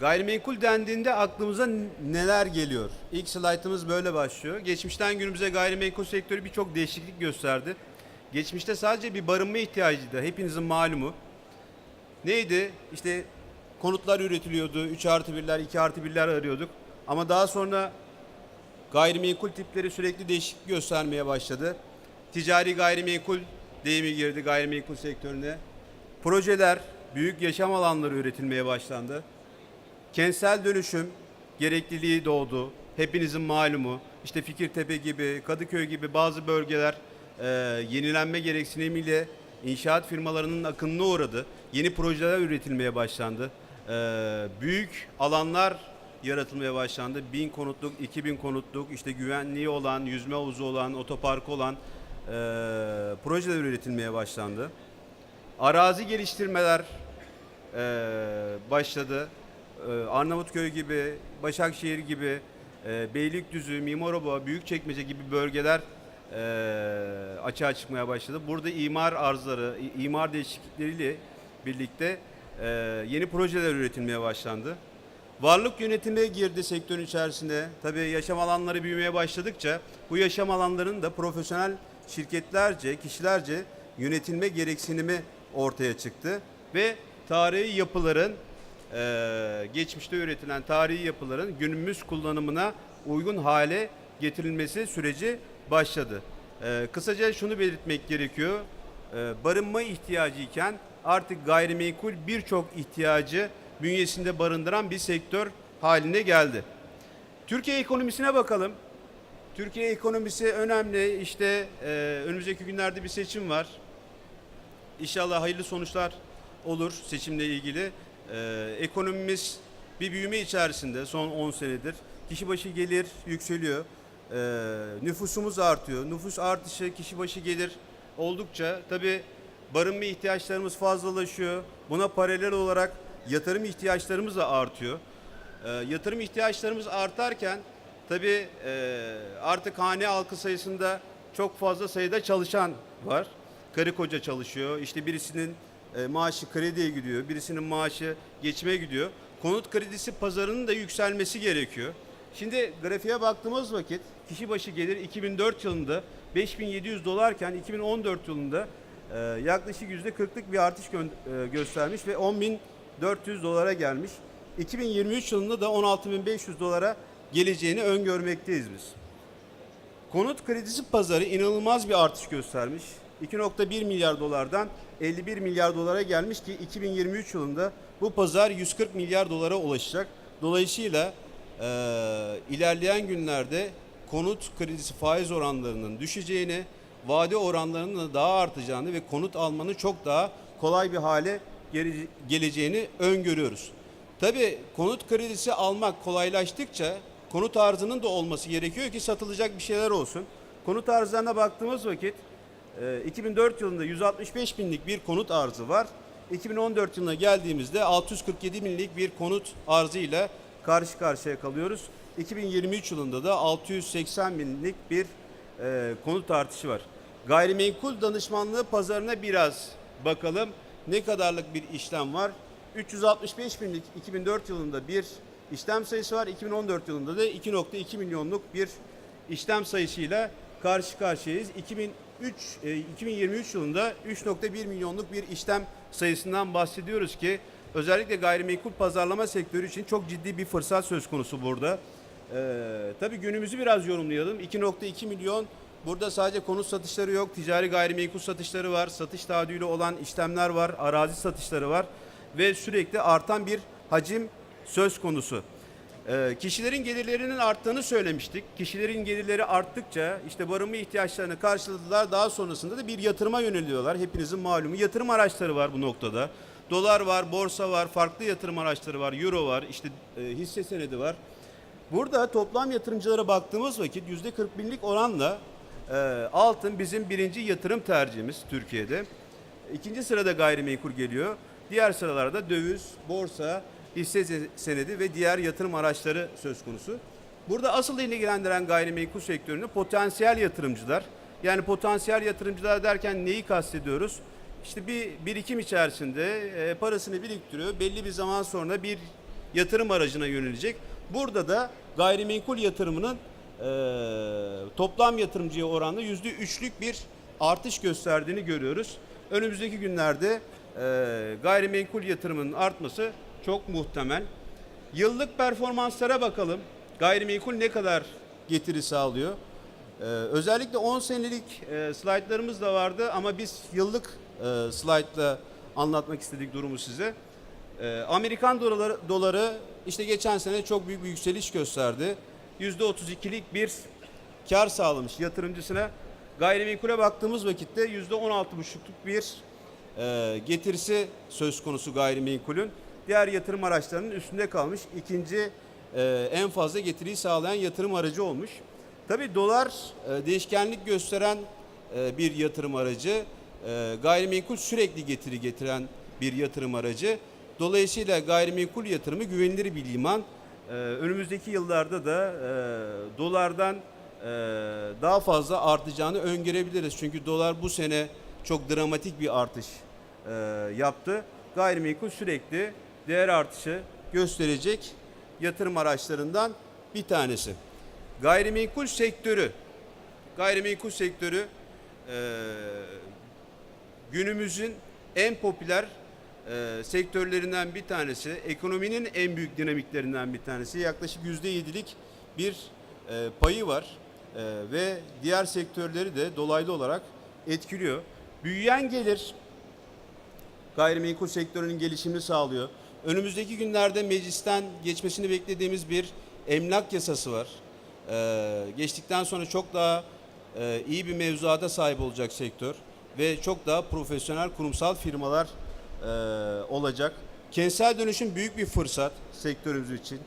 Gayrimenkul dendiğinde aklımıza neler geliyor? İlk slaytımız böyle başlıyor. Geçmişten günümüze gayrimenkul sektörü birçok değişiklik gösterdi. Geçmişte sadece bir barınma ihtiyacıydı. Hepinizin malumu. Neydi? İşte konutlar üretiliyordu. 3 artı 1'ler, 2 artı 1'ler arıyorduk. Ama daha sonra gayrimenkul tipleri sürekli değişiklik göstermeye başladı. Ticari gayrimenkul deyimi girdi gayrimenkul sektörüne. Projeler, büyük yaşam alanları üretilmeye başlandı. Kentsel dönüşüm gerekliliği doğdu. Hepinizin malumu. İşte Fikirtepe gibi, Kadıköy gibi bazı bölgeler e, yenilenme gereksinimiyle inşaat firmalarının akınına uğradı. Yeni projeler üretilmeye başlandı. E, büyük alanlar yaratılmaya başlandı. 1000 konutluk, 2000 konutluk, işte güvenliği olan, yüzme havuzu olan, otoparkı olan e, projeler üretilmeye başlandı. Arazi geliştirmeler e, başladı. E, Arnavutköy gibi, Başakşehir gibi, e, Beylikdüzü, Mimaroba, Büyükçekmece gibi bölgeler e, açığa çıkmaya başladı. Burada imar arzları, imar değişiklikleriyle birlikte yeni projeler üretilmeye başlandı. Varlık yönetimi girdi sektörün içerisine. Tabii yaşam alanları büyümeye başladıkça bu yaşam alanlarının da profesyonel şirketlerce, kişilerce yönetilme gereksinimi ortaya çıktı. Ve tarihi yapıların, eee, geçmişte üretilen tarihi yapıların günümüz kullanımına uygun hale getirilmesi süreci başladı. Eee, kısaca şunu belirtmek gerekiyor. Eee, barınma ihtiyacı iken artık gayrimenkul birçok ihtiyacı bünyesinde barındıran bir sektör haline geldi. Türkiye ekonomisine bakalım. Türkiye ekonomisi önemli. İşte e, önümüzdeki günlerde bir seçim var. İnşallah hayırlı sonuçlar olur seçimle ilgili. E, ekonomimiz bir büyüme içerisinde son 10 senedir. Kişi başı gelir yükseliyor. E, nüfusumuz artıyor. Nüfus artışı, kişi başı gelir oldukça tabii barınma ihtiyaçlarımız fazlalaşıyor. Buna paralel olarak yatırım ihtiyaçlarımız da artıyor. E, yatırım ihtiyaçlarımız artarken tabii e, artık hane halkı sayısında çok fazla sayıda çalışan var. Karı koca çalışıyor. İşte birisinin e, maaşı krediye gidiyor, birisinin maaşı geçime gidiyor. Konut kredisi pazarının da yükselmesi gerekiyor. Şimdi grafiğe baktığımız vakit kişi başı gelir 2004 yılında 5700 dolarken 2014 yılında e, yaklaşık %40'lık bir artış e, göstermiş ve 10.400 dolara gelmiş. 2023 yılında da 16.500 dolara geleceğini öngörmekteyiz biz. Konut kredisi pazarı inanılmaz bir artış göstermiş. 2.1 milyar dolardan 51 milyar dolara gelmiş ki 2023 yılında bu pazar 140 milyar dolara ulaşacak. Dolayısıyla eee, ilerleyen günlerde konut kredisi faiz oranlarının düşeceğini, vade oranlarının da daha artacağını ve konut almanın çok daha kolay bir hale gele- geleceğini öngörüyoruz. Tabii konut kredisi almak kolaylaştıkça konut arzının da olması gerekiyor ki satılacak bir şeyler olsun. Konut arzlarına baktığımız vakit e, 2004 yılında 165 binlik bir konut arzı var. 2014 yılına geldiğimizde 647 binlik bir konut arzıyla karşı karşıya kalıyoruz. 2023 yılında da 680 binlik bir e, konut artışı var. Gayrimenkul danışmanlığı pazarına biraz bakalım. Ne kadarlık bir işlem var? 365 binlik 2004 yılında bir işlem sayısı var. 2014 yılında da 2.2 milyonluk bir işlem sayısıyla karşı karşıyayız. 2003 e, 2023 yılında 3.1 milyonluk bir işlem sayısından bahsediyoruz ki özellikle gayrimenkul pazarlama sektörü için çok ciddi bir fırsat söz konusu burada. Ee, tabii günümüzü biraz yorumlayalım. 2.2 milyon burada sadece konut satışları yok. Ticari gayrimenkul satışları var. Satış taahhüdüyle olan işlemler var. Arazi satışları var. Ve sürekli artan bir hacim söz konusu. Ee, kişilerin gelirlerinin arttığını söylemiştik. Kişilerin gelirleri arttıkça işte barınma ihtiyaçlarını karşıladılar. Daha sonrasında da bir yatırıma yöneliyorlar. Hepinizin malumu yatırım araçları var bu noktada. Dolar var, borsa var, farklı yatırım araçları var, euro var, işte e, hisse senedi var. Burada toplam yatırımcılara baktığımız vakit yüzde 40 binlik oranla e, altın bizim birinci yatırım tercihimiz Türkiye'de. İkinci sırada gayrimenkul geliyor. Diğer sıralarda döviz, borsa, hisse se- senedi ve diğer yatırım araçları söz konusu. Burada asıl ilgilendiren gayrimenkul sektörünü potansiyel yatırımcılar. Yani potansiyel yatırımcılar derken neyi kastediyoruz? İşte bir birikim içerisinde e, parasını biriktiriyor. Belli bir zaman sonra bir yatırım aracına yönelecek. Burada da gayrimenkul yatırımının e, toplam yatırımcıya oranla yüzde üçlük bir artış gösterdiğini görüyoruz. Önümüzdeki günlerde e, gayrimenkul yatırımının artması çok muhtemel. Yıllık performanslara bakalım. Gayrimenkul ne kadar getiri sağlıyor? Ee, özellikle 10 senelik e, slaytlarımız da vardı ama biz yıllık e, slaytla anlatmak istedik durumu size. Ee, Amerikan doları, doları işte geçen sene çok büyük bir yükseliş gösterdi. %32'lik bir kar sağlamış yatırımcısına. Gayrimenkule baktığımız vakitte %16,5'luk bir e, getirisi söz konusu gayrimenkulün. Diğer yatırım araçlarının üstünde kalmış. ikinci e, en fazla getiriyi sağlayan yatırım aracı olmuş. Tabii dolar e, değişkenlik gösteren e, bir yatırım aracı. E, gayrimenkul sürekli getiri getiren bir yatırım aracı. Dolayısıyla gayrimenkul yatırımı güvenilir bir liman. E, önümüzdeki yıllarda da e, dolardan e, daha fazla artacağını öngörebiliriz. Çünkü dolar bu sene çok dramatik bir artış e, yaptı. Gayrimenkul sürekli değer artışı gösterecek yatırım araçlarından bir tanesi. Gayrimenkul sektörü, gayrimenkul sektörü e, günümüzün en popüler e, sektörlerinden bir tanesi, ekonominin en büyük dinamiklerinden bir tanesi. Yaklaşık yüzde yedilik bir e, payı var E, ve diğer sektörleri de dolaylı olarak etkiliyor. Büyüyen gelir gayrimenkul sektörünün gelişimini sağlıyor. Önümüzdeki günlerde meclisten geçmesini beklediğimiz bir emlak yasası var. Ee, geçtikten sonra çok daha e, iyi bir mevzuata sahip olacak sektör ve çok daha profesyonel kurumsal firmalar e, olacak. Kentsel dönüşüm büyük bir fırsat sektörümüz için.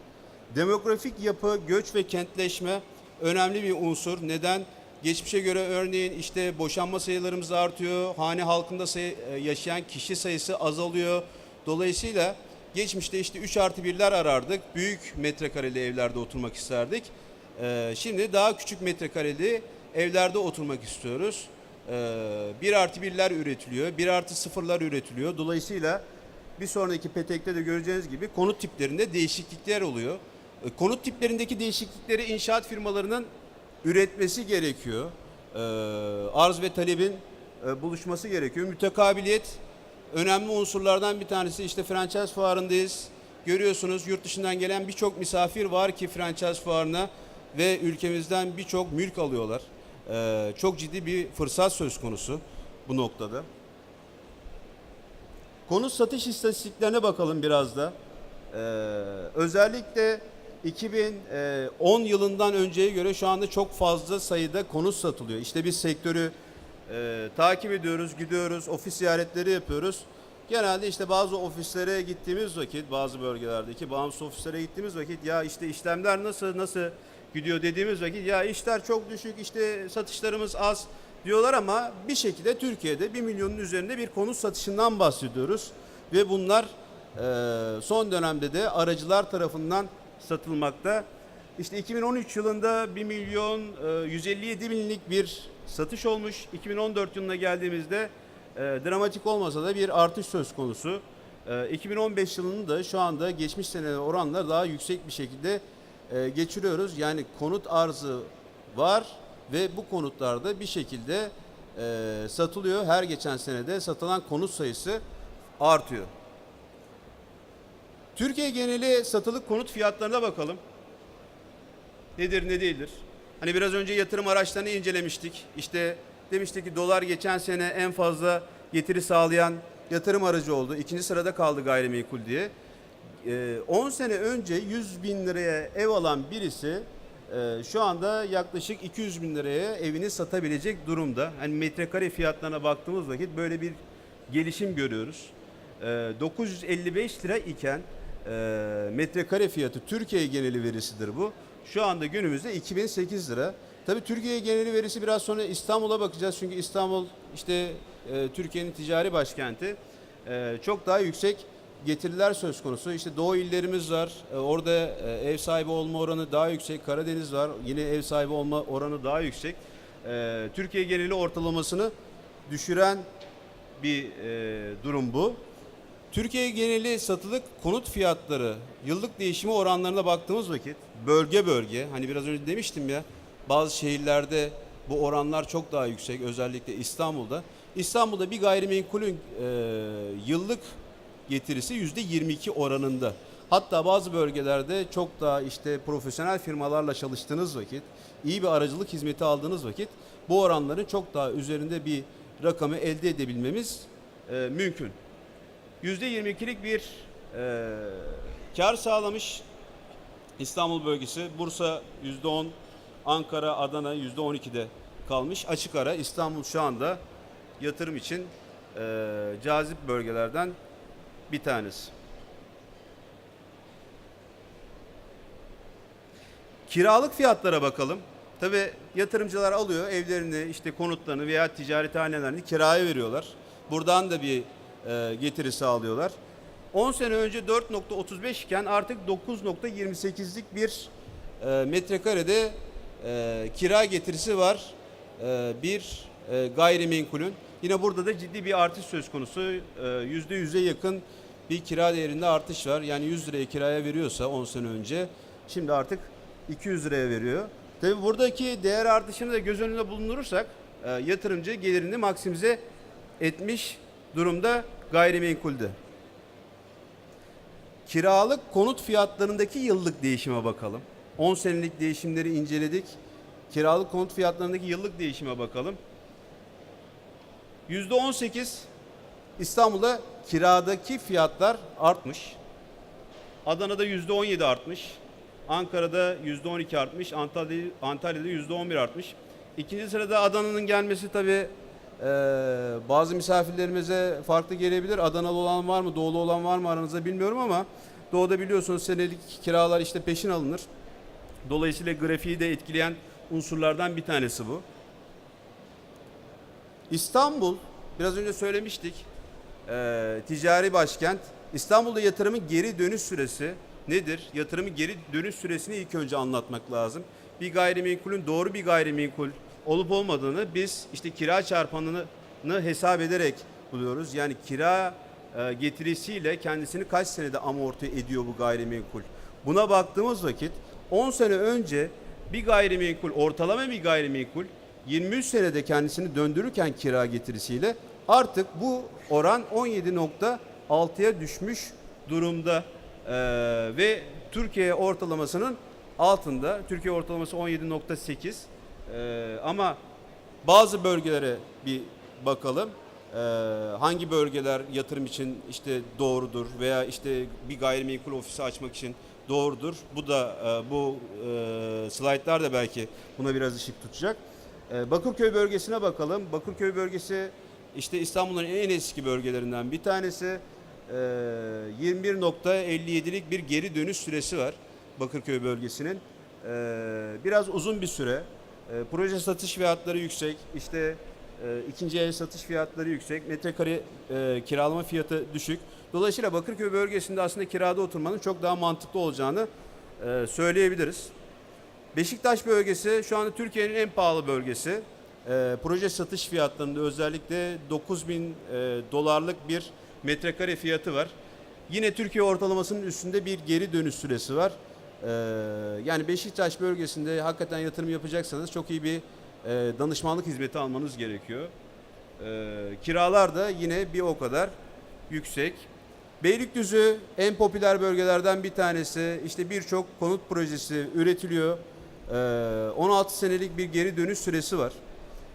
Demografik yapı, göç ve kentleşme önemli bir unsur. Neden? Geçmişe göre örneğin işte boşanma sayılarımız artıyor, hane halkında sayı, e, yaşayan kişi sayısı azalıyor. Dolayısıyla geçmişte işte 3 artı 1'ler arardık, büyük metrekareli evlerde oturmak isterdik. Ee, şimdi daha küçük metrekareli evlerde oturmak istiyoruz. Ee, 1 artı 1'ler üretiliyor, 1 artı 0'lar üretiliyor. Dolayısıyla bir sonraki petekte de göreceğiniz gibi konut tiplerinde değişiklikler oluyor. E, Konut tiplerindeki değişiklikleri inşaat firmalarının üretmesi gerekiyor. Ee, arz ve talebin e, buluşması gerekiyor. Mütekabiliyet önemli unsurlardan bir tanesi. İşte franchise fuarındayız. Görüyorsunuz yurt dışından gelen birçok misafir var ki franchise fuarına ve ülkemizden birçok mülk alıyorlar. Ee, çok ciddi bir fırsat söz konusu bu noktada. Konut satış istatistiklerine bakalım biraz da. Ee, özellikle 2010 yılından önceye göre şu anda çok fazla sayıda konut satılıyor. İşte biz sektörü e, takip ediyoruz, gidiyoruz, ofis ziyaretleri yapıyoruz. Genelde işte bazı ofislere gittiğimiz vakit, bazı bölgelerdeki bağımsız ofislere gittiğimiz vakit ya işte işlemler nasıl nasıl gidiyor dediğimiz vakit ya işler çok düşük, işte satışlarımız az diyorlar ama bir şekilde Türkiye'de 1 milyonun üzerinde bir konut satışından bahsediyoruz. Ve bunlar e, son dönemde de aracılar tarafından satılmakta. İşte 2013 yılında 1 milyon e, 157 binlik bir satış olmuş. 2014 yılına geldiğimizde e, dramatik olmasa da bir artış söz konusu. E, 2015 yılını da şu anda geçmiş seneler oranla daha yüksek bir şekilde e, geçiriyoruz. Yani konut arzı var ve bu konutlarda bir şekilde e, satılıyor. Her geçen senede satılan konut sayısı artıyor. Türkiye geneli satılık konut fiyatlarına bakalım. Nedir ne değildir? Hani biraz önce yatırım araçlarını incelemiştik. İşte demiştik ki dolar geçen sene en fazla getiri sağlayan yatırım aracı oldu. İkinci sırada kaldı gayrimenkul diye. Ee, 10 sene önce 100 bin liraya ev alan birisi e, şu anda yaklaşık 200 bin liraya evini satabilecek durumda. Hani metrekare fiyatlarına baktığımız vakit böyle bir gelişim görüyoruz. Ee, 955 lira iken e, metrekare fiyatı Türkiye geneli verisidir bu. Şu anda günümüzde 2008 lira. Tabii Türkiye geneli verisi biraz sonra İstanbul'a bakacağız. Çünkü İstanbul işte e, Türkiye'nin ticari başkenti. E, çok daha yüksek getiriler söz konusu. İşte doğu illerimiz var. E, orada e, ev sahibi olma oranı daha yüksek. Karadeniz var. Yine ev sahibi olma oranı daha yüksek. E, Türkiye geneli ortalamasını düşüren bir e, durum bu. Türkiye geneli satılık konut fiyatları yıllık değişimi oranlarına baktığımız vakit bölge bölge hani biraz önce demiştim ya bazı şehirlerde bu oranlar çok daha yüksek özellikle İstanbul'da. İstanbul'da bir gayrimenkulün e, yıllık getirisi yüzde 22 oranında. Hatta bazı bölgelerde çok daha işte profesyonel firmalarla çalıştığınız vakit, iyi bir aracılık hizmeti aldığınız vakit bu oranların çok daha üzerinde bir rakamı elde edebilmemiz e, mümkün. %22'lik bir e, kar sağlamış İstanbul bölgesi. Bursa %10, Ankara, Adana %12'de kalmış. Açık ara İstanbul şu anda yatırım için e, cazip bölgelerden bir tanesi. Kiralık fiyatlara bakalım. Tabi yatırımcılar alıyor evlerini, işte konutlarını veya ticarethanelerini kiraya veriyorlar. Buradan da bir e, getiri sağlıyorlar. 10 sene önce 4.35 iken artık 9.28'lik bir e, metrekarede e, kira getirisi var bir gayrimenkulün. Yine burada da ciddi bir artış söz konusu. E, %100'e yakın bir kira değerinde artış var. Yani 100 liraya kiraya veriyorsa 10 sene önce şimdi artık 200 liraya veriyor. Tabi buradaki değer artışını da göz önünde bulundurursak yatırımcı gelirini maksimize etmiş durumda gayrimenkulde. Kiralık konut fiyatlarındaki yıllık değişime bakalım. 10 senelik değişimleri inceledik. Kiralık konut fiyatlarındaki yıllık değişime bakalım. %18 İstanbul'da kiradaki fiyatlar artmış. Adana'da %17 artmış. Ankara'da %12 artmış. Antalya, Antalya'da %11 artmış. İkinci sırada Adana'nın gelmesi tabii e, bazı misafirlerimize farklı gelebilir. Adanalı olan var mı, doğulu olan var mı aranızda bilmiyorum ama doğuda biliyorsunuz senelik kiralar işte peşin alınır. Dolayısıyla grafiği de etkileyen unsurlardan bir tanesi bu. İstanbul, biraz önce söylemiştik, e, ticari başkent. İstanbul'da yatırımın geri dönüş süresi nedir? Yatırımın geri dönüş süresini ilk önce anlatmak lazım. Bir gayrimenkulün doğru bir gayrimenkul olup olmadığını biz işte kira çarpanını hesap ederek buluyoruz. Yani kira e, getirisiyle kendisini kaç senede amorti ediyor bu gayrimenkul. Buna baktığımız vakit 10 sene önce bir gayrimenkul, ortalama bir gayrimenkul 23 senede kendisini döndürürken kira getirisiyle artık bu oran 17.6'ya düşmüş durumda. Ee, ve Türkiye ortalamasının altında. Türkiye ortalaması 17.8. Ee, ama bazı bölgelere bir bakalım. Ee, hangi bölgeler yatırım için işte doğrudur veya işte bir gayrimenkul ofisi açmak için doğrudur. Bu da e, bu e, slaytlar da belki buna biraz ışık tutacak. E, Bakırköy bölgesine bakalım. Bakırköy bölgesi işte İstanbul'un en eski bölgelerinden bir tanesi. E, 21.57'lik bir geri dönüş süresi var Bakırköy bölgesinin. E, biraz uzun bir süre. E, proje satış fiyatları yüksek. İşte e, ikinci el satış fiyatları yüksek. Metrekare e, kiralama fiyatı düşük. Dolayısıyla Bakırköy bölgesinde aslında kirada oturmanın çok daha mantıklı olacağını e, söyleyebiliriz. Beşiktaş bölgesi şu anda Türkiye'nin en pahalı bölgesi. E, proje satış fiyatlarında özellikle 9000 e, dolarlık bir metrekare fiyatı var. Yine Türkiye ortalamasının üstünde bir geri dönüş süresi var. E, yani Beşiktaş bölgesinde hakikaten yatırım yapacaksanız çok iyi bir e, danışmanlık hizmeti almanız gerekiyor. E, kiralar da yine bir o kadar yüksek. Beylikdüzü en popüler bölgelerden bir tanesi. İşte birçok konut projesi üretiliyor. Ee, 16 senelik bir geri dönüş süresi var.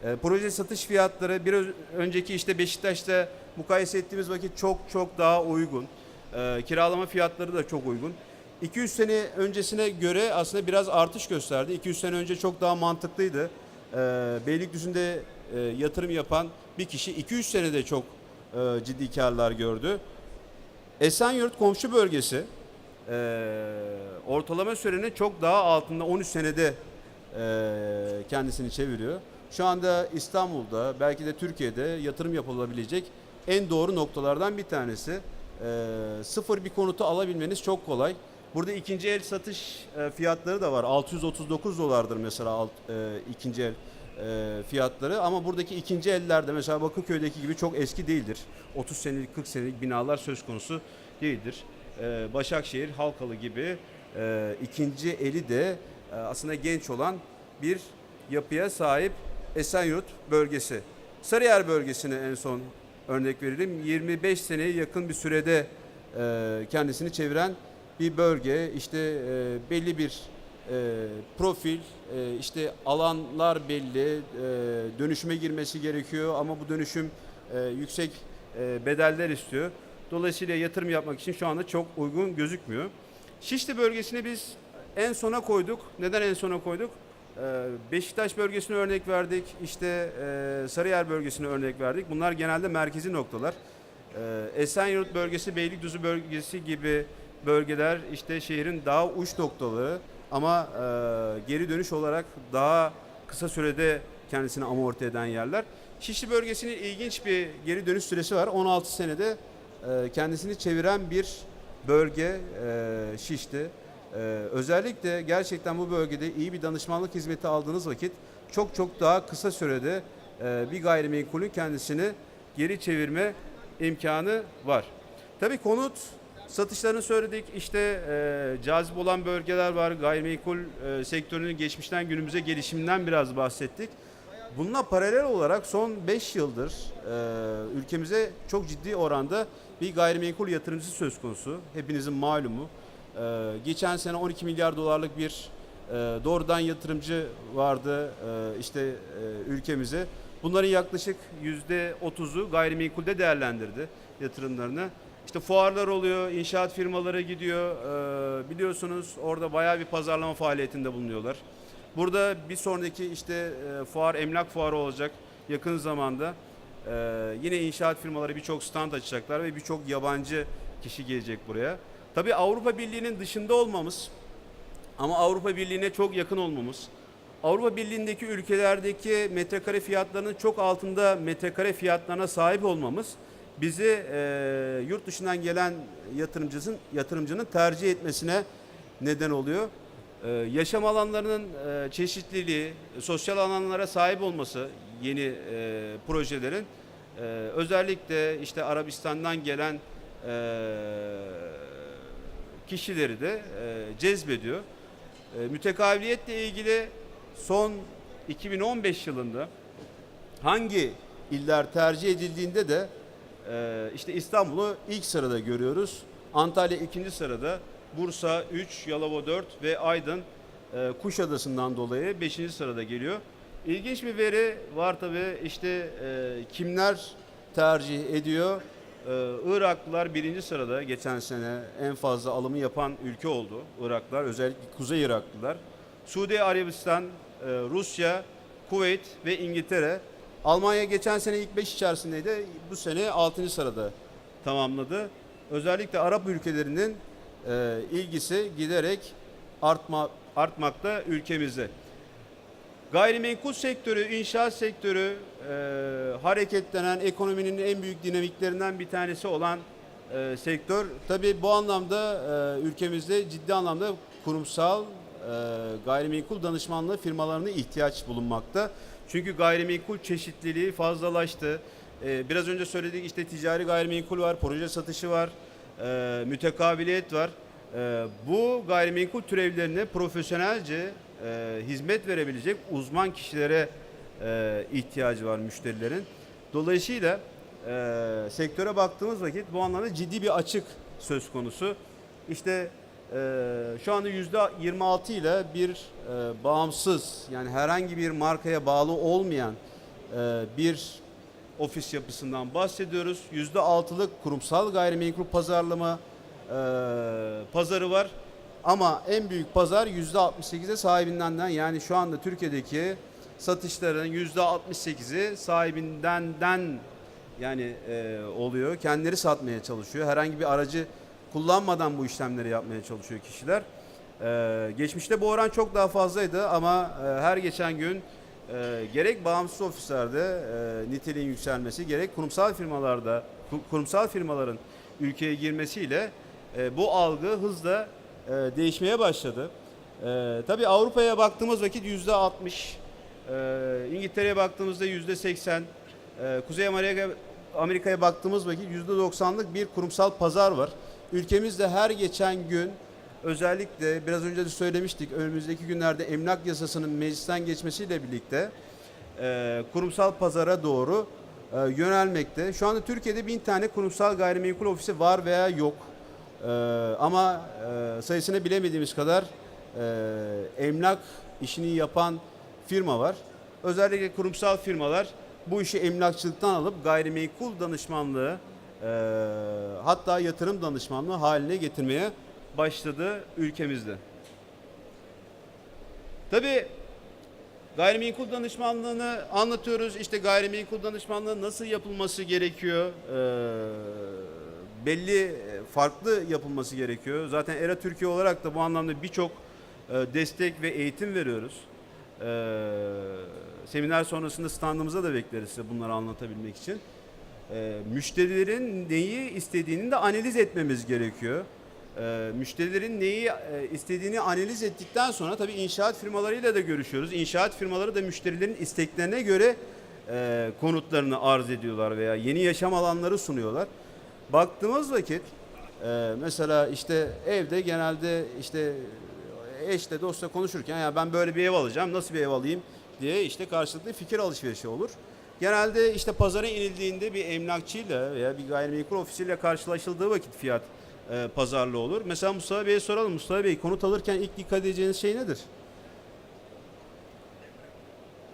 Ee, proje satış fiyatları bir ö- önceki işte Beşiktaş'ta mukayese ettiğimiz vakit çok çok daha uygun. Ee, kiralama fiyatları da çok uygun. 200 sene öncesine göre aslında biraz artış gösterdi. 200 sene önce çok daha mantıklıydı. Ee, Beylikdüzü'nde e, yatırım yapan bir kişi 200 senede çok e, ciddi karlar gördü. Esenyurt komşu bölgesi e, ortalama sürenin çok daha altında 13 senede kendisini çeviriyor. Şu anda İstanbul'da belki de Türkiye'de yatırım yapılabilecek en doğru noktalardan bir tanesi. E, sıfır bir konutu alabilmeniz çok kolay. Burada ikinci el satış e, fiyatları da var. 639 dolardır mesela alt, e, ikinci el e, fiyatları ama buradaki ikinci ellerde mesela Bakırköy'deki gibi çok eski değildir. 30 senelik 40 senelik binalar söz konusu değildir. E, Başakşehir, Halkalı gibi e, ikinci eli de e, aslında genç olan bir yapıya sahip Esenyurt bölgesi. Sarıyer bölgesine en son örnek verelim. 25 seneye yakın bir sürede e, kendisini çeviren bir bölge. İşte e, belli bir e, profil, e, işte alanlar belli, e, dönüşüme girmesi gerekiyor ama bu dönüşüm e, yüksek e, bedeller istiyor. Dolayısıyla yatırım yapmak için şu anda çok uygun gözükmüyor. Şişli bölgesini biz en sona koyduk. Neden en sona koyduk? Ee, Beşiktaş bölgesine örnek verdik. İşte e, Sarıyer bölgesine örnek verdik. Bunlar genelde merkezi noktalar. Ee, Esenyurt bölgesi, Beylikdüzü bölgesi gibi bölgeler işte şehrin daha uç noktaları ama e, geri dönüş olarak daha kısa sürede kendisini amorti eden yerler. Şişli bölgesinin ilginç bir geri dönüş süresi var. 16 senede e, kendisini çeviren bir bölge e, Şişli. Ee, özellikle gerçekten bu bölgede iyi bir danışmanlık hizmeti aldığınız vakit çok çok daha kısa sürede e, bir gayrimenkulün kendisini geri çevirme imkanı var. Tabii konut satışlarını söyledik. İşte e, cazip olan bölgeler var. Gayrimenkul e, sektörünün geçmişten günümüze gelişiminden biraz bahsettik. Bununla paralel olarak son 5 yıldır e, ülkemize çok ciddi oranda bir gayrimenkul yatırımcısı söz konusu. Hepinizin malumu. Ee, geçen sene 12 milyar dolarlık bir e, doğrudan yatırımcı vardı e, işte e, ülkemize. Bunların yaklaşık yüzde 30'u gayrimenkulde değerlendirdi yatırımlarını. İşte fuarlar oluyor, inşaat firmaları gidiyor. Ee, biliyorsunuz orada bayağı bir pazarlama faaliyetinde bulunuyorlar. Burada bir sonraki işte e, fuar, emlak fuarı olacak yakın zamanda. Ee, yine inşaat firmaları birçok stand açacaklar ve birçok yabancı kişi gelecek buraya. Tabii Avrupa Birliği'nin dışında olmamız ama Avrupa Birliği'ne çok yakın olmamız, Avrupa Birliği'ndeki ülkelerdeki metrekare fiyatlarının çok altında metrekare fiyatlarına sahip olmamız bizi e, yurt dışından gelen yatırımcının yatırımcının tercih etmesine neden oluyor. E, yaşam alanlarının e, çeşitliliği, sosyal alanlara sahip olması yeni e, projelerin e, özellikle işte Arabistan'dan gelen e, kişileri de e, cezbediyor. E, mütekabiliyetle ilgili son 2015 yılında hangi iller tercih edildiğinde de e, işte İstanbul'u ilk sırada görüyoruz. Antalya ikinci sırada, Bursa 3, Yalova 4 ve Aydın e, Kuşadası'ndan dolayı 5. sırada geliyor. İlginç bir veri var tabii işte e, kimler tercih ediyor? Ee, Iraklılar birinci sırada geçen sene en fazla alımı yapan ülke oldu. Iraklılar özellikle Kuzey Iraklılar. Suudi Arabistan, e, Rusya, Kuveyt ve İngiltere. Almanya geçen sene ilk 5 içerisindeydi. Bu sene 6. sırada tamamladı. Özellikle Arap ülkelerinin e, ilgisi giderek artma, artmakta ülkemizde. Gayrimenkul sektörü, inşaat sektörü e, hareketlenen ekonominin en büyük dinamiklerinden bir tanesi olan e, sektör. Tabii bu anlamda e, ülkemizde ciddi anlamda kurumsal e, gayrimenkul danışmanlığı firmalarına ihtiyaç bulunmakta. Çünkü gayrimenkul çeşitliliği fazlalaştı. E, biraz önce söyledik işte ticari gayrimenkul var, proje satışı var, e, mütekabiliyet var. E, bu gayrimenkul türevlerine profesyonelce e, hizmet verebilecek uzman kişilere e, ihtiyacı var müşterilerin. Dolayısıyla e, sektöre baktığımız vakit bu anlamda ciddi bir açık söz konusu. İşte şu anda yüzde 26 ile bir e, bağımsız yani herhangi bir markaya bağlı olmayan e, bir ofis yapısından bahsediyoruz. Yüzde altılık kurumsal gayrimenkul pazarlama e, pazarı var. Ama en büyük pazar %68'e sahibinden yani şu anda Türkiye'deki satışların %68'i sahibindenden yani e, oluyor. Kendileri satmaya çalışıyor. Herhangi bir aracı kullanmadan bu işlemleri yapmaya çalışıyor kişiler. E, geçmişte bu oran çok daha fazlaydı ama e, her geçen gün e, gerek bağımsız ofislerde e, niteliğin yükselmesi gerek kurumsal firmalarda ku- kurumsal firmaların ülkeye girmesiyle e, bu algı hızla e, değişmeye başladı. E, tabii Avrupa'ya baktığımız vakit yüzde 60 Ee, İngiltere'ye baktığımızda yüzde 80, e, Kuzey Amerika Amerika'ya baktığımız vakit yüzde 90'lık bir kurumsal pazar var. Ülkemizde her geçen gün özellikle biraz önce de söylemiştik önümüzdeki günlerde emlak yasasının meclisten geçmesiyle birlikte e, kurumsal pazara doğru e, yönelmekte. Şu anda Türkiye'de bin tane kurumsal gayrimenkul ofisi var veya yok. E, ama e, sayısını bilemediğimiz kadar e, emlak işini yapan firma var. Özellikle kurumsal firmalar bu işi emlakçılıktan alıp gayrimenkul danışmanlığı hatta yatırım danışmanlığı haline getirmeye başladı ülkemizde. Tabii Gayrimenkul danışmanlığını anlatıyoruz. İşte gayrimenkul danışmanlığı nasıl yapılması gerekiyor? Ee, belli e, farklı yapılması gerekiyor. Zaten ERA Türkiye olarak da bu anlamda birçok e, destek ve eğitim veriyoruz. Ee, seminer sonrasında standımıza da bekleriz bunları anlatabilmek için. Ee, müşterilerin neyi istediğini de analiz etmemiz gerekiyor. Ee, müşterilerin neyi e, istediğini analiz ettikten sonra tabii inşaat firmalarıyla da görüşüyoruz. İnşaat firmaları da müşterilerin isteklerine göre e, konutlarını arz ediyorlar veya yeni yaşam alanları sunuyorlar. Baktığımız vakit e, mesela işte evde genelde işte eşle dostla konuşurken ya ben böyle bir ev alacağım nasıl bir ev alayım diye işte karşılıklı fikir alışverişi olur. Genelde işte pazara inildiğinde bir emlakçıyla veya bir gayrimenkul ofisiyle karşılaşıldığı vakit fiyat e, pazarlı olur. Mesela Mustafa Bey'e soralım. Mustafa Bey konut alırken ilk dikkat edeceğiniz şey nedir?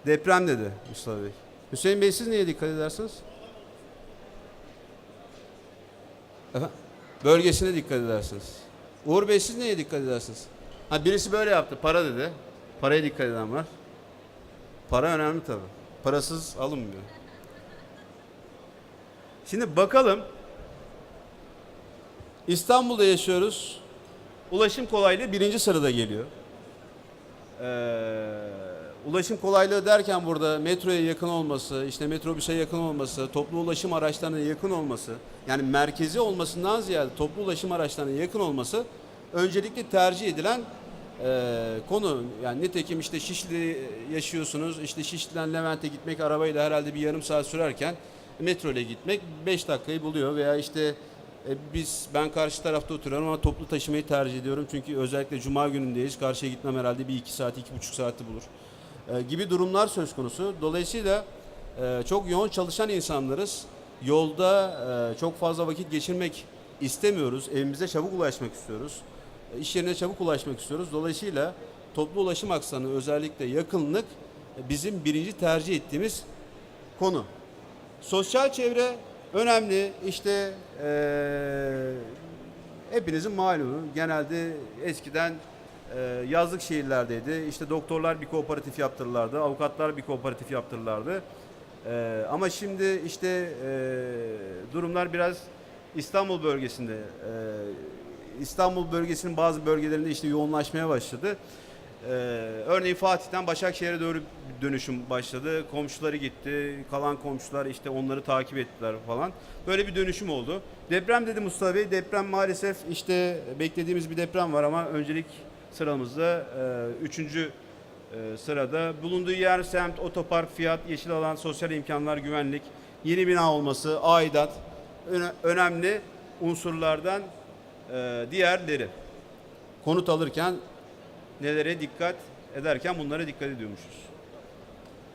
Deprem dedi Mustafa Bey. Hüseyin Bey siz neye dikkat edersiniz? Efendim? Bölgesine dikkat edersiniz. Uğur Bey siz neye dikkat edersiniz? Ha birisi böyle yaptı. Para dedi. Paraya dikkat eden var. Para önemli tabii. Parasız alınmıyor. Şimdi bakalım İstanbul'da yaşıyoruz. Ulaşım kolaylığı birinci sırada geliyor. Ee, ulaşım kolaylığı derken burada metroya yakın olması, işte metrobüse yakın olması, toplu ulaşım araçlarına yakın olması, yani merkezi olmasından ziyade toplu ulaşım araçlarına yakın olması öncelikli tercih edilen e, konu. Yani nitekim işte Şişli yaşıyorsunuz, işte Şişli'den Levent'e gitmek arabayla herhalde bir yarım saat sürerken metro ile gitmek 5 dakikayı buluyor veya işte e, biz ben karşı tarafta oturuyorum ama toplu taşımayı tercih ediyorum. Çünkü özellikle cuma günündeyiz. Karşıya gitmem herhalde bir iki saat, iki buçuk saati bulur. E, gibi durumlar söz konusu. Dolayısıyla e, çok yoğun çalışan insanlarız. Yolda e, çok fazla vakit geçirmek istemiyoruz. Evimize çabuk ulaşmak istiyoruz. E, iş yerine çabuk ulaşmak istiyoruz. Dolayısıyla toplu ulaşım aksanı özellikle yakınlık e, bizim birinci tercih ettiğimiz konu. Sosyal çevre önemli. İşte eee, hepinizin malumu genelde eskiden eee, yazlık şehirlerdeydi. İşte doktorlar bir kooperatif yaptırırlardı, avukatlar bir kooperatif yaptırırlardı. Eee, ama şimdi işte eee, durumlar biraz İstanbul bölgesinde. eee, İstanbul bölgesinin bazı bölgelerinde işte yoğunlaşmaya başladı. Ee, örneğin Fatih'ten Başakşehir'e doğru dönüşüm başladı. Komşuları gitti. Kalan komşular işte onları takip ettiler falan. Böyle bir dönüşüm oldu. Deprem dedi Mustafa Bey. Deprem maalesef işte beklediğimiz bir deprem var ama öncelik sıramızda e, üçüncü e, sırada. Bulunduğu yer, semt, otopark, fiyat, yeşil alan, sosyal imkanlar, güvenlik, yeni bina olması, aidat öne- önemli unsurlardan e, diğerleri. Konut alırken nelere dikkat ederken bunlara dikkat ediyormuşuz.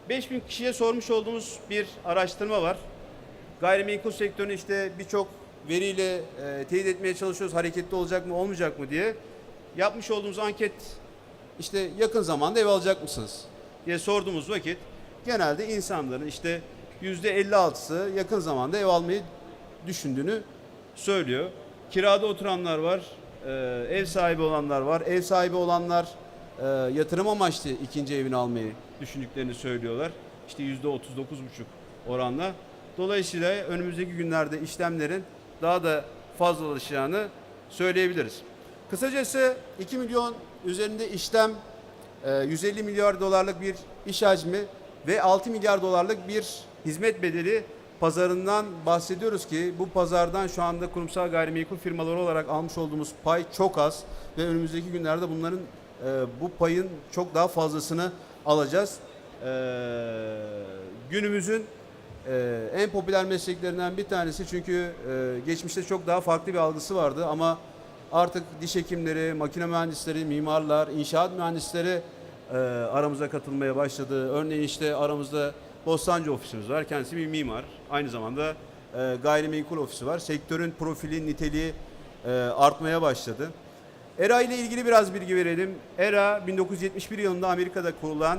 5000 kişiye sormuş olduğumuz bir araştırma var. Gayrimenkul sektörünü işte birçok veriyle e, teyit etmeye çalışıyoruz. Hareketli olacak mı olmayacak mı diye. Yapmış olduğumuz anket işte yakın zamanda ev alacak mısınız diye sorduğumuz vakit genelde insanların işte %56'sı yakın zamanda ev almayı düşündüğünü söylüyor. Kirada oturanlar var, e, ev sahibi olanlar var. Ev sahibi olanlar e, yatırım amaçlı ikinci evini almayı düşündüklerini söylüyorlar. İşte yüzde 39,5 oranla. Dolayısıyla önümüzdeki günlerde işlemlerin daha da fazlalaşacağını söyleyebiliriz. Kısacası 2 milyon üzerinde işlem, e, 150 milyar dolarlık bir iş hacmi ve 6 milyar dolarlık bir hizmet bedeli pazarından bahsediyoruz ki bu pazardan şu anda kurumsal gayrimenkul firmaları olarak almış olduğumuz pay çok az ve önümüzdeki günlerde bunların e, bu payın çok daha fazlasını alacağız. günümüzün e, en popüler mesleklerinden bir tanesi çünkü e, geçmişte çok daha farklı bir algısı vardı ama artık diş hekimleri, makine mühendisleri, mimarlar, inşaat mühendisleri e, aramıza katılmaya başladı. Örneğin işte aramızda Bostancı ofisimiz var. Kendisi bir mimar. Aynı zamanda e, gayrimenkul ofisi var. Sektörün profili, niteliği e, artmaya başladı. ERA ile ilgili biraz bilgi verelim. ERA 1971 yılında Amerika'da kurulan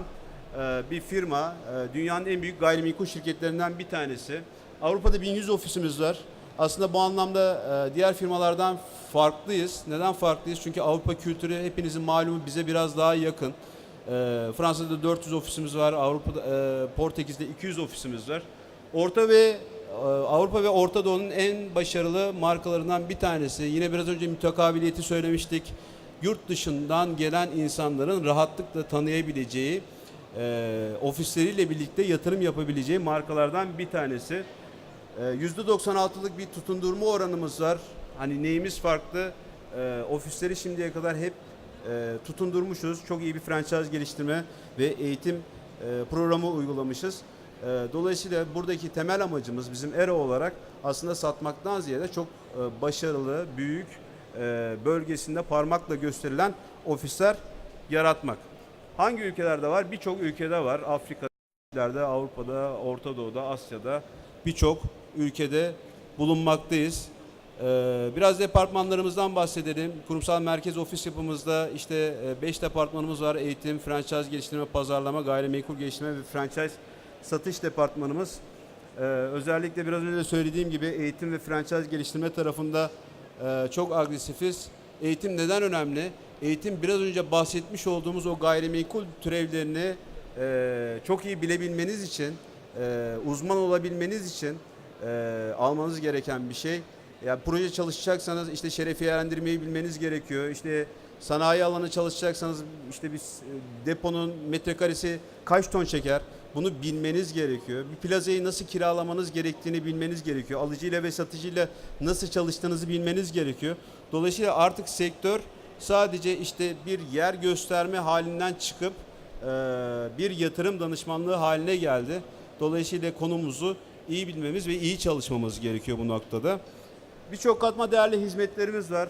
e, bir firma. E, Dünyanın en büyük gayrimenkul şirketlerinden bir tanesi. Avrupa'da 1100 ofisimiz var. Aslında bu anlamda e, diğer firmalardan farklıyız. Neden farklıyız? Çünkü Avrupa kültürü hepinizin malumu bize biraz daha yakın. E, Fransa'da 400 ofisimiz var. Avrupa'da e, Portekiz'de 200 ofisimiz var. Orta ve e, Avrupa ve Orta Doğu'nun en başarılı markalarından bir tanesi. Yine biraz önce mütekabiliyeti söylemiştik. Yurt dışından gelen insanların rahatlıkla tanıyabileceği, e, ofisleriyle birlikte yatırım yapabileceği markalardan bir tanesi. E, %96'lık bir tutundurma oranımız var. Hani neyimiz farklı? E, ofisleri şimdiye kadar hep e, tutundurmuşuz. Çok iyi bir franchise geliştirme ve eğitim e, programı uygulamışız. E, Dolayısıyla buradaki temel amacımız bizim ERA olarak aslında satmaktan ziyade çok e, başarılı, büyük, e, bölgesinde parmakla gösterilen ofisler yaratmak. Hangi ülkelerde var? Birçok ülkede var. Afrika'da, Avrupa'da, Orta Doğu'da, Asya'da birçok ülkede bulunmaktayız. Ee, Biraz departmanlarımızdan bahsedelim. Kurumsal merkez ofis yapımızda işte 5 departmanımız var. Eğitim, franchise geliştirme, pazarlama, gayrimenkul geliştirme ve franchise satış departmanımız. Ee, Özellikle biraz önce söylediğim gibi eğitim ve franchise geliştirme tarafında e, çok agresifiz. Eğitim neden önemli? Eğitim biraz önce bahsetmiş olduğumuz o gayrimenkul türevlerini e, çok iyi bilebilmeniz için, e, uzman olabilmeniz için e, almanız gereken bir şey. Yani proje çalışacaksanız işte şerefiyelendirmeyi bilmeniz gerekiyor. İşte sanayi alanı çalışacaksanız işte bir s- deponun metrekaresi kaç ton çeker? Bunu bilmeniz gerekiyor. Bir plazayı nasıl kiralamanız gerektiğini bilmeniz gerekiyor. Alıcıyla ve satıcıyla nasıl çalıştığınızı bilmeniz gerekiyor. Dolayısıyla artık sektör sadece işte bir yer gösterme halinden çıkıp e, bir yatırım danışmanlığı haline geldi. Dolayısıyla konumuzu iyi bilmemiz ve iyi çalışmamız gerekiyor bu noktada. Birçok katma değerli hizmetlerimiz var.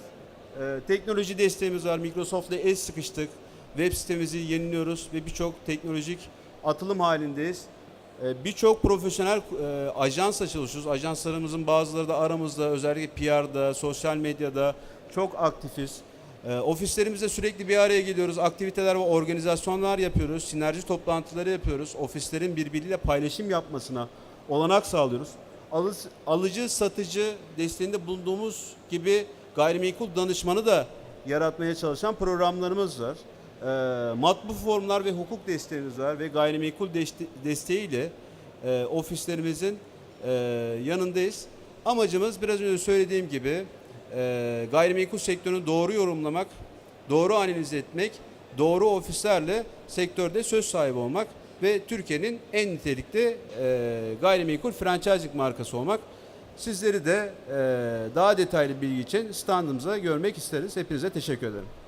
Ee, teknoloji desteğimiz var. Microsoft'la el sıkıştık. Web sitemizi yeniliyoruz ve birçok teknolojik atılım halindeyiz. Ee, birçok profesyonel e, ajansla çalışıyoruz. Ajanslarımızın bazıları da aramızda özellikle PR'da, sosyal medyada çok aktifiz. Ee, ofislerimizde sürekli bir araya geliyoruz. Aktiviteler ve organizasyonlar yapıyoruz. Sinerji toplantıları yapıyoruz. Ofislerin birbiriyle paylaşım yapmasına olanak sağlıyoruz. Alı- Alıcı, satıcı desteğinde bulunduğumuz gibi gayrimenkul danışmanı da yaratmaya çalışan programlarımız var. Ee, matbu formlar ve hukuk desteğimiz var ve gayrimenkul deste- desteğiyle e, ofislerimizin e, yanındayız. Amacımız biraz önce söylediğim gibi e, gayrimenkul sektörünü doğru yorumlamak, doğru analiz etmek, doğru ofislerle sektörde söz sahibi olmak ve Türkiye'nin en nitelikli e, gayrimenkul franchising markası olmak. Sizleri de e, daha detaylı bilgi için standımıza görmek isteriz. Hepinize teşekkür ederim.